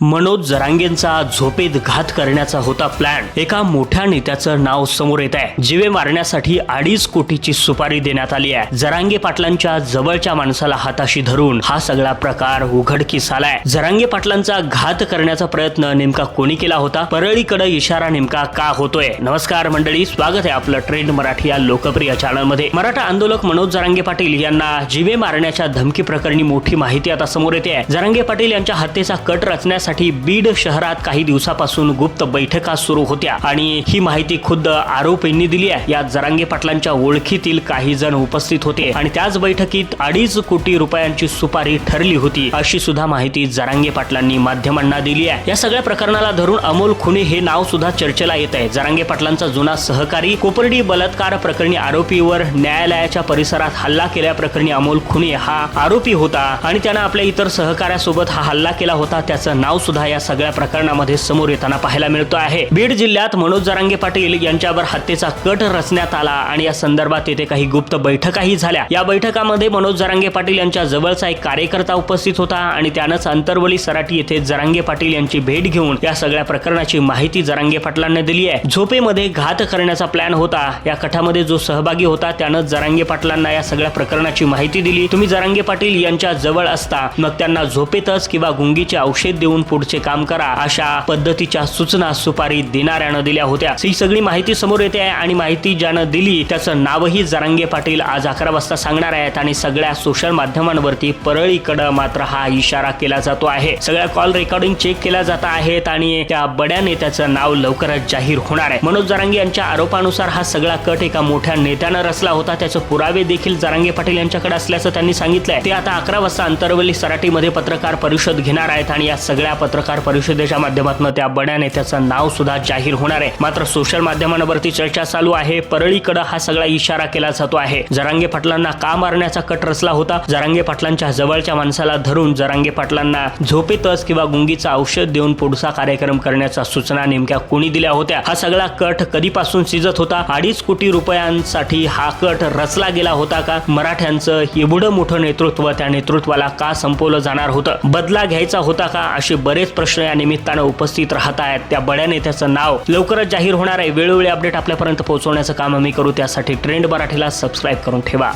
मनोज जरांगेंचा झोपेत घात करण्याचा होता प्लॅन एका मोठ्या नेत्याचं नाव समोर येत आहे जिवे मारण्यासाठी अडीच कोटीची सुपारी देण्यात आली आहे. जरांगे पाटलांच्या जवळच्या माणसाला हाताशी धरून हा सगळा प्रकार उघडकीस आलाय जरांगे पाटलांचा घात करण्याचा प्रयत्न नेमका कोणी केला होता? परळीकडे इशारा नेमका का होतोय? नमस्कार मंडळी स्वागत आहे आपलं ट्रेंड मराठी या लोकप्रिय चॅनलमध्ये मराठा आंदोलक मनोज जरांगे पाटील यांना जिवे मारण्याच्या धमकी प्रकरणी मोठी माहिती आता समोर येते आहे. जरांगे पाटील यांच्या हत्येचा कट रचण्यास करण्यासाठी बीड शहरात काही दिवसापासून गुप्त बैठका सुरू होत्या. आणि ही माहिती खुद्द आरोपींनी दिली आहे. या जरांगे पाटलांच्या ओळखीतील काही जण उपस्थित होते आणि त्याच बैठकीत अडीच कोटी रुपयांची सुपारी ठरली होती अशी सुद्धा माहिती जरांगे पाटलांनी माध्यमांना दिली आहे. या सगळ्या प्रकरणाला धरून अमोल खुने हे नाव सुद्धा चर्चेला येत आहे. जरांगे पाटलांचा जुना सहकारी कोपर्डी बलात्कार प्रकरणी आरोपीवर न्यायालयाच्या परिसरात हल्ला केल्याप्रकरणी अमोल खुने हा आरोपी होता आणि त्यानं आपल्या इतर सहकाऱ्यासोबत हा हल्ला केला होता त्याचं नाव सुद्धा या सगळ्या प्रकरणामध्ये समोर येताना पाहायला मिळतो आहे. बीड जिल्ह्यात मनोज जरांगे पाटील यांच्यावर हत्येचा कट रचण्यात आला आणि या संदर्भात येथे काही गुप्त बैठकाही झाल्या. या बैठकामध्ये मनोज जरांगे पाटील यांच्या जवळचा एक कार्यकर्ता उपस्थित होता आणि त्यानंच अंतरवली सराटी येथे जरांगे पाटील यांची भेट घेऊन या सगळ्या प्रकरणाची माहिती जरांगे पाटलांना दिली आहे. झोपेमध्ये घात करण्याचा प्लॅन होता. या कटामध्ये जो सहभागी होता त्यानं जरांगे पाटलांना या सगळ्या प्रकरणाची माहिती दिली. तुम्ही जरांगे पाटील यांच्या जवळ असता. मग त्यांना झोपेतच किंवा गुंगीचे औषध देऊन पुढचे काम करा अशा पद्धतीच्या सूचना सुपारी देणाऱ्यानं दिल्या होत्या. ही सगळी माहिती समोर येते आहे आणि माहिती ज्यानं दिली त्याचं नावही जरांगे पाटील आज अकरा वाजता सांगणार आहेत आणि सगळ्या सोशल माध्यमांवरती परळीकडं मात्र हा इशारा केला जातो आहे. सगळ्या कॉल रेकॉर्डिंग चेक केल्या जात आहेत आणि त्या बड्या नेत्याचं नाव लवकरच जाहीर होणार आहे. मनोज जरांगे यांच्या आरोपानुसार हा सगळा कट एका मोठ्या नेत्यानं रचला होता. त्याचे पुरावे देखील जरांगे पाटील यांच्याकडे असल्याचं त्यांनी सांगितलंय. ते आता अकरा वाजता अंतरवली सराटीमध्ये पत्रकार परिषद घेणार आहेत आणि या सगळ्या पत्रकार परिषदेच्या माध्यमातून त्या बड्या नेत्याचं नाव सुद्धा जाहीर होणार आहे. मात्र सोशल माध्यमांवरती चर्चा चालू आहे. परळीकडे हा सगळा इशारा केला जातो आहे. जरांगे पाटलांना का मारण्याचा कट रचला होता? जरांगे पाटलांच्या जवळच्या माणसाला धरून जरांगे पाटलांना झोपेतच किंवा गुंगीचं औषध देऊन पुढचा कार्यक्रम करण्याच्या सूचना नेमक्या कोणी दिल्या होत्या? हा सगळा कट कधीपासून शिजत होता? अडीच कोटी रुपयांसाठी हा कट रचला गेला होता का? मराठ्यांचं एवढं मोठं नेतृत्व त्या नेतृत्वाला का संपवलं जाणार होतं? बदला घ्यायचा होता का? अशी बरेच प्रश्न या निमित्तानं उपस्थित राहत आहेत. त्या बड्या नेत्याचं नाव लवकरच जाहीर होणार आहे. वेळोवेळी अपडेट आपल्यापर्यंत पोहोचवण्याचं काम आम्ही करू. त्यासाठी ट्रेंड मराठीला सबस्क्राईब करून ठेवा.